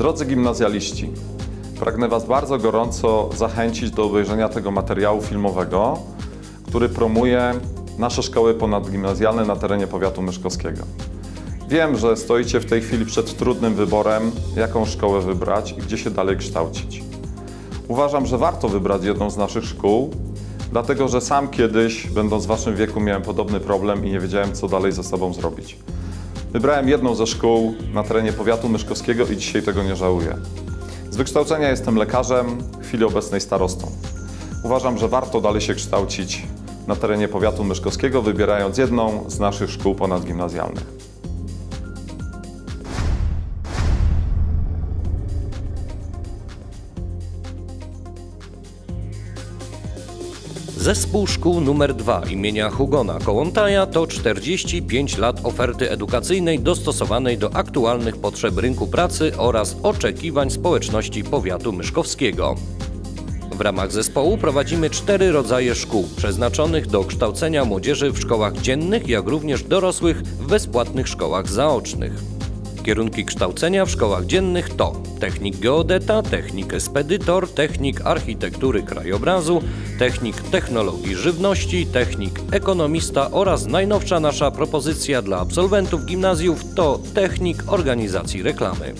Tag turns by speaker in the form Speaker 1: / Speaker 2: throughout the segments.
Speaker 1: Drodzy gimnazjaliści, pragnę Was bardzo gorąco zachęcić do obejrzenia tego materiału filmowego, który promuje nasze szkoły ponadgimnazjalne na terenie powiatu myszkowskiego. Wiem, że stoicie w tej chwili przed trudnym wyborem, jaką szkołę wybrać i gdzie się dalej kształcić. Uważam, że warto wybrać jedną z naszych szkół, dlatego że sam kiedyś, będąc w Waszym wieku, miałem podobny problem i nie wiedziałem, co dalej ze sobą zrobić. Wybrałem jedną ze szkół na terenie powiatu myszkowskiego i dzisiaj tego nie żałuję. Z wykształcenia jestem lekarzem, w chwili obecnej starostą. Uważam, że warto dalej się kształcić na terenie powiatu myszkowskiego, wybierając jedną z naszych szkół ponadgimnazjalnych.
Speaker 2: Zespół Szkół nr 2 imienia Hugona Kołątaja to 45 lat oferty edukacyjnej dostosowanej do aktualnych potrzeb rynku pracy oraz oczekiwań społeczności powiatu myszkowskiego. W ramach zespołu prowadzimy cztery rodzaje szkół przeznaczonych do kształcenia młodzieży w szkołach dziennych, jak również dorosłych w bezpłatnych szkołach zaocznych. Kierunki kształcenia w szkołach dziennych to technik geodeta, technik spedytor, technik architektury krajobrazu, technik technologii żywności, technik ekonomista oraz najnowsza nasza propozycja dla absolwentów gimnazjów to technik organizacji reklamy.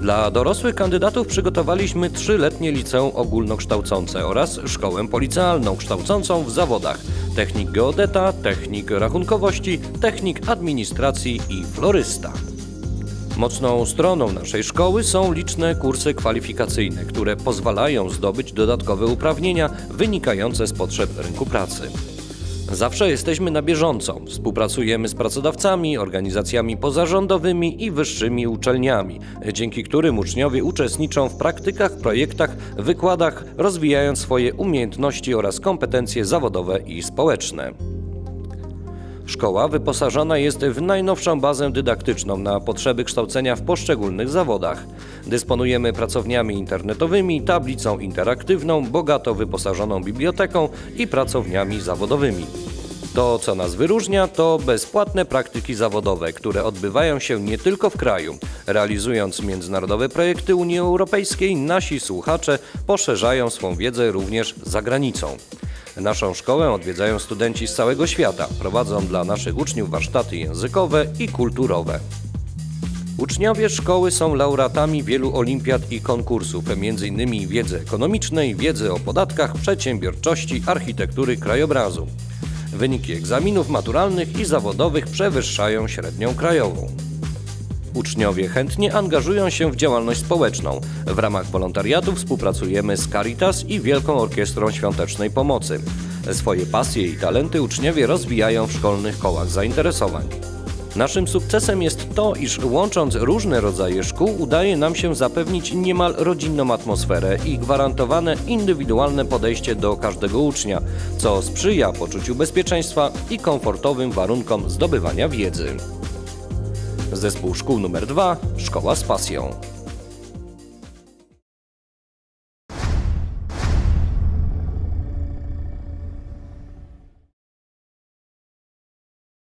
Speaker 2: Dla dorosłych kandydatów przygotowaliśmy trzyletnie liceum ogólnokształcące oraz szkołę policealną kształcącą w zawodach technik geodeta, technik rachunkowości, technik administracji i florysta. Mocną stroną naszej szkoły są liczne kursy kwalifikacyjne, które pozwalają zdobyć dodatkowe uprawnienia wynikające z potrzeb rynku pracy. Zawsze jesteśmy na bieżąco. Współpracujemy z pracodawcami, organizacjami pozarządowymi i wyższymi uczelniami, dzięki którym uczniowie uczestniczą w praktykach, projektach, wykładach, rozwijając swoje umiejętności oraz kompetencje zawodowe i społeczne. Szkoła wyposażona jest w najnowszą bazę dydaktyczną na potrzeby kształcenia w poszczególnych zawodach. Dysponujemy pracowniami internetowymi, tablicą interaktywną, bogato wyposażoną biblioteką i pracowniami zawodowymi. To, co nas wyróżnia, to bezpłatne praktyki zawodowe, które odbywają się nie tylko w kraju. Realizując międzynarodowe projekty Unii Europejskiej, nasi słuchacze poszerzają swą wiedzę również za granicą. Naszą szkołę odwiedzają studenci z całego świata. Prowadzą dla naszych uczniów warsztaty językowe i kulturowe. Uczniowie szkoły są laureatami wielu olimpiad i konkursów, m.in. wiedzy ekonomicznej, wiedzy o podatkach, przedsiębiorczości, architektury krajobrazu. Wyniki egzaminów maturalnych i zawodowych przewyższają średnią krajową. Uczniowie chętnie angażują się w działalność społeczną. W ramach wolontariatu współpracujemy z Caritas i Wielką Orkiestrą Świątecznej Pomocy. Swoje pasje i talenty uczniowie rozwijają w szkolnych kołach zainteresowań. Naszym sukcesem jest to, iż łącząc różne rodzaje szkół udaje nam się zapewnić niemal rodzinną atmosferę i gwarantowane indywidualne podejście do każdego ucznia, co sprzyja poczuciu bezpieczeństwa i komfortowym warunkom zdobywania wiedzy. Zespół szkół nr 2 Szkoła z pasją.